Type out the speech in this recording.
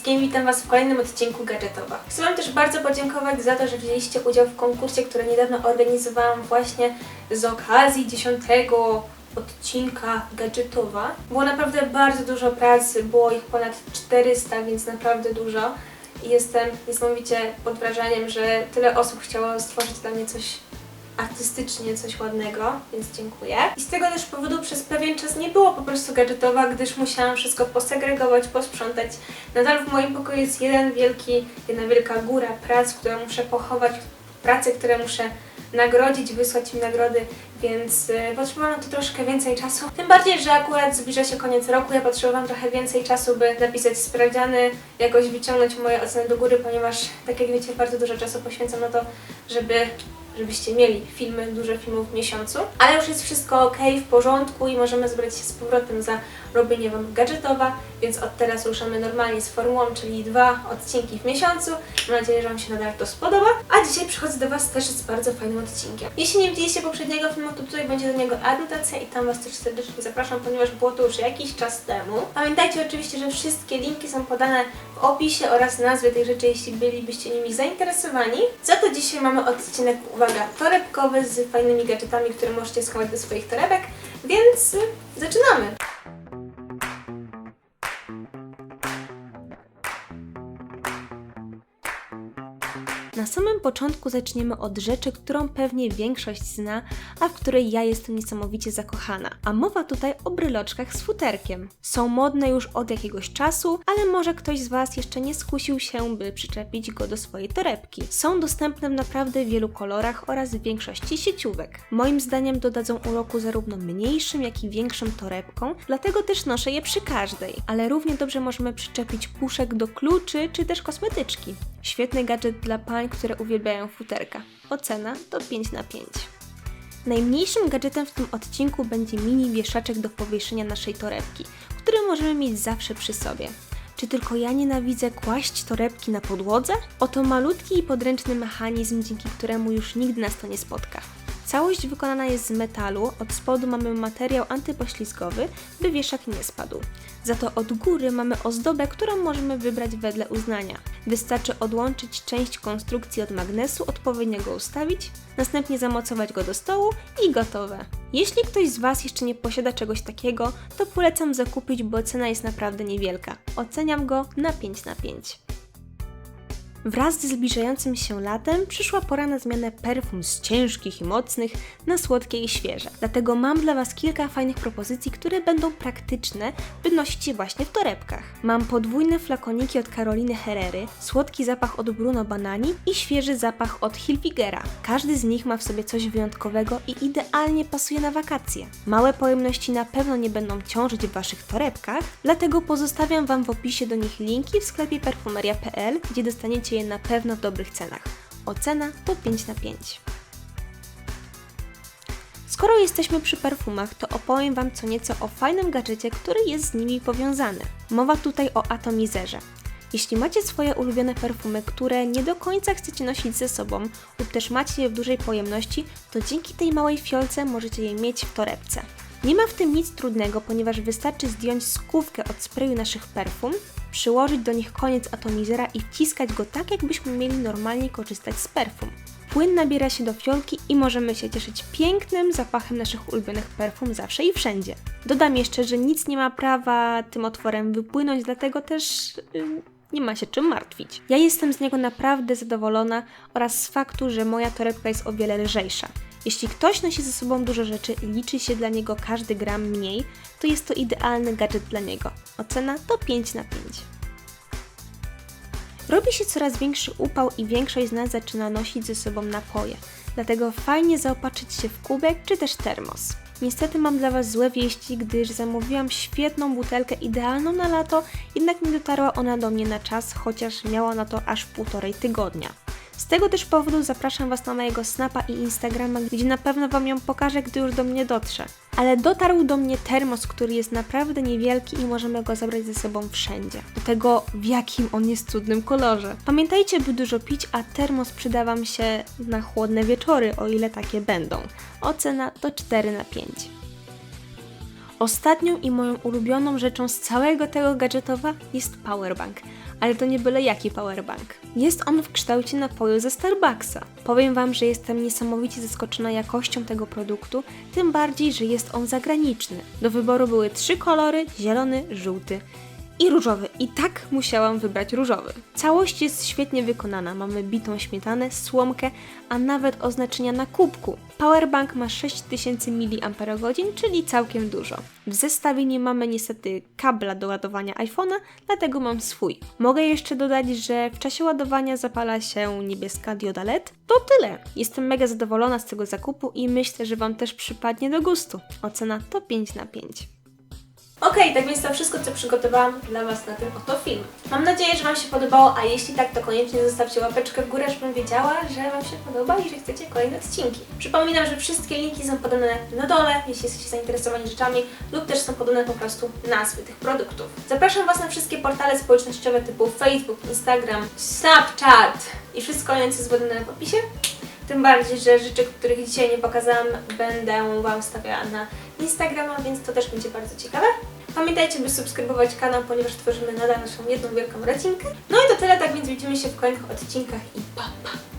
Wszystkim, witam Was w kolejnym odcinku Gadżetowa. Chcę Wam też bardzo podziękować za to, że wzięliście udział w konkursie, który niedawno organizowałam właśnie z okazji 10 odcinka Gadżetowa. Było naprawdę bardzo dużo pracy, było ich ponad 400, więc naprawdę dużo. I jestem niesamowicie pod wrażeniem, że tyle osób chciało stworzyć dla mnie coś artystycznie coś ładnego, więc dziękuję. I z tego też powodu przez pewien czas nie było po prostu gadżetowa, gdyż musiałam wszystko posegregować, posprzątać. Nadal w moim pokoju jest jeden wielki, jedna wielka góra prac, którą muszę pochować, prace, które muszę nagrodzić, wysłać im nagrody, więc y, potrzebowałam na to troszkę więcej czasu. Tym bardziej, że akurat zbliża się koniec roku, ja potrzebowałam trochę więcej czasu, by napisać sprawdziany, jakoś wyciągnąć moje oceny do góry, ponieważ, tak jak wiecie, bardzo dużo czasu poświęcam na to, żeby żebyście mieli filmy, dużo filmów w miesiącu. Ale już jest wszystko ok, w porządku i możemy zbrać się z powrotem za robienie Wam gadżetowa, więc od teraz ruszamy normalnie z formułą, czyli dwa odcinki w miesiącu. Mam nadzieję, że Wam się nadal to spodoba. A dzisiaj przychodzę do Was też z bardzo fajnym odcinkiem. Jeśli nie widzieliście poprzedniego filmu, to tutaj będzie do niego adnotacja i tam Was też serdecznie zapraszam, ponieważ było to już jakiś czas temu. Pamiętajcie oczywiście, że wszystkie linki są podane w opisie oraz nazwy tych rzeczy, jeśli bylibyście nimi zainteresowani. Za to dzisiaj mamy odcinek, uwaga, torebkowy z fajnymi gadżetami, które możecie schować do swoich torebek, więc zaczynamy! Na samym początku zaczniemy od rzeczy, którą pewnie większość zna, a w której ja jestem niesamowicie zakochana. A mowa tutaj o bryloczkach z futerkiem. Są modne już od jakiegoś czasu, ale może ktoś z Was jeszcze nie skusił się, by przyczepić go do swojej torebki. Są dostępne w naprawdę wielu kolorach oraz w większości sieciówek. Moim zdaniem dodadzą uroku zarówno mniejszym, jak i większym torebkom, dlatego też noszę je przy każdej. Ale równie dobrze możemy przyczepić puszek do kluczy czy też kosmetyczki. Świetny gadżet dla pań, które uwielbiają futerka. Ocena to 5 na 5. Najmniejszym gadżetem w tym odcinku będzie mini wieszaczek do powieszenia naszej torebki, który możemy mieć zawsze przy sobie. Czy tylko ja nienawidzę kłaść torebki na podłodze? Oto malutki i podręczny mechanizm, dzięki któremu już nigdy nas to nie spotka. Całość wykonana jest z metalu, od spodu mamy materiał antypoślizgowy, by wieszak nie spadł. Za to od góry mamy ozdobę, którą możemy wybrać wedle uznania. Wystarczy odłączyć część konstrukcji od magnesu, odpowiednio go ustawić, następnie zamocować go do stołu i gotowe. Jeśli ktoś z Was jeszcze nie posiada czegoś takiego, to polecam zakupić, bo cena jest naprawdę niewielka. Oceniam go na 5 na 5. Wraz ze zbliżającym się latem przyszła pora na zmianę perfum z ciężkich i mocnych na słodkie i świeże. Dlatego mam dla Was kilka fajnych propozycji, które będą praktyczne, by nosić je właśnie w torebkach. Mam podwójne flakoniki od Karoliny Herrery, słodki zapach od Bruno Banani i świeży zapach od Hilfigera. Każdy z nich ma w sobie coś wyjątkowego i idealnie pasuje na wakacje. Małe pojemności na pewno nie będą ciążyć w Waszych torebkach, dlatego pozostawiam Wam w opisie do nich linki w sklepie perfumeria.pl, gdzie dostaniecie je na pewno w dobrych cenach. Ocena to 5 na 5. Skoro jesteśmy przy perfumach, to opowiem Wam co nieco o fajnym gadżecie, który jest z nimi powiązany. Mowa tutaj o atomizerze. Jeśli macie swoje ulubione perfumy, które nie do końca chcecie nosić ze sobą lub też macie je w dużej pojemności, to dzięki tej małej fiolce możecie je mieć w torebce. Nie ma w tym nic trudnego, ponieważ wystarczy zdjąć skówkę od sprayu naszych perfum, przyłożyć do nich koniec atomizera i wciskać go tak, jakbyśmy mieli normalnie korzystać z perfum. Płyn nabiera się do fiolki i możemy się cieszyć pięknym zapachem naszych ulubionych perfum zawsze i wszędzie. Dodam jeszcze, że nic nie ma prawa tym otworem wypłynąć, dlatego też yy, nie ma się czym martwić. Ja jestem z niego naprawdę zadowolona oraz z faktu, że moja torebka jest o wiele lżejsza. Jeśli ktoś nosi ze sobą dużo rzeczy i liczy się dla niego każdy gram mniej, to jest to idealny gadżet dla niego. Ocena to 5 na 5. Robi się coraz większy upał i większość z nas zaczyna nosić ze sobą napoje, dlatego fajnie zaopatrzyć się w kubek czy też termos. Niestety mam dla Was złe wieści, gdyż zamówiłam świetną butelkę idealną na lato, jednak nie dotarła ona do mnie na czas, chociaż miała na to aż półtorej tygodnia. Z tego też powodu zapraszam Was na mojego Snapa i Instagrama, gdzie na pewno Wam ją pokażę, gdy już do mnie dotrze. Ale dotarł do mnie termos, który jest naprawdę niewielki i możemy go zabrać ze sobą wszędzie. Do tego, w jakim on jest cudnym kolorze. Pamiętajcie, by dużo pić, a termos przyda Wam się na chłodne wieczory, o ile takie będą. Ocena to 4 na 5. Ostatnią i moją ulubioną rzeczą z całego tego gadżetowa jest powerbank. Ale to nie byle jaki powerbank. Jest on w kształcie napoju ze Starbucksa. Powiem Wam, że jestem niesamowicie zaskoczona jakością tego produktu, tym bardziej, że jest on zagraniczny. Do wyboru były trzy kolory: zielony, żółty i różowy. I tak musiałam wybrać różowy. Całość jest świetnie wykonana. Mamy bitą śmietanę, słomkę, a nawet oznaczenia na kubku. Powerbank ma 6000 mAh, czyli całkiem dużo. W zestawie nie mamy niestety kabla do ładowania iPhone'a, dlatego mam swój. Mogę jeszcze dodać, że w czasie ładowania zapala się niebieska dioda LED. To tyle. Jestem mega zadowolona z tego zakupu i myślę, że Wam też przypadnie do gustu. Ocena to 5 na 5. Okej, tak więc to wszystko, co przygotowałam dla Was na ten oto film. Mam nadzieję, że Wam się podobało, a jeśli tak, to koniecznie zostawcie łapeczkę w górę, żebym wiedziała, że Wam się podoba i że chcecie kolejne odcinki. Przypominam, że wszystkie linki są podane na dole, jeśli jesteście zainteresowani rzeczami, lub też są podane po prostu nazwy tych produktów. Zapraszam Was na wszystkie portale społecznościowe typu Facebook, Instagram, Snapchat i wszystko inne, co jest podane w opisie. Tym bardziej, że rzeczy, których dzisiaj nie pokazałam, będę Wam stawiała na Instagrama, więc to też będzie bardzo ciekawe. Pamiętajcie, by subskrybować kanał, ponieważ tworzymy nadal naszą jedną wielką rodzinkę. No i to tyle, tak więc widzimy się w kolejnych odcinkach i pa pa!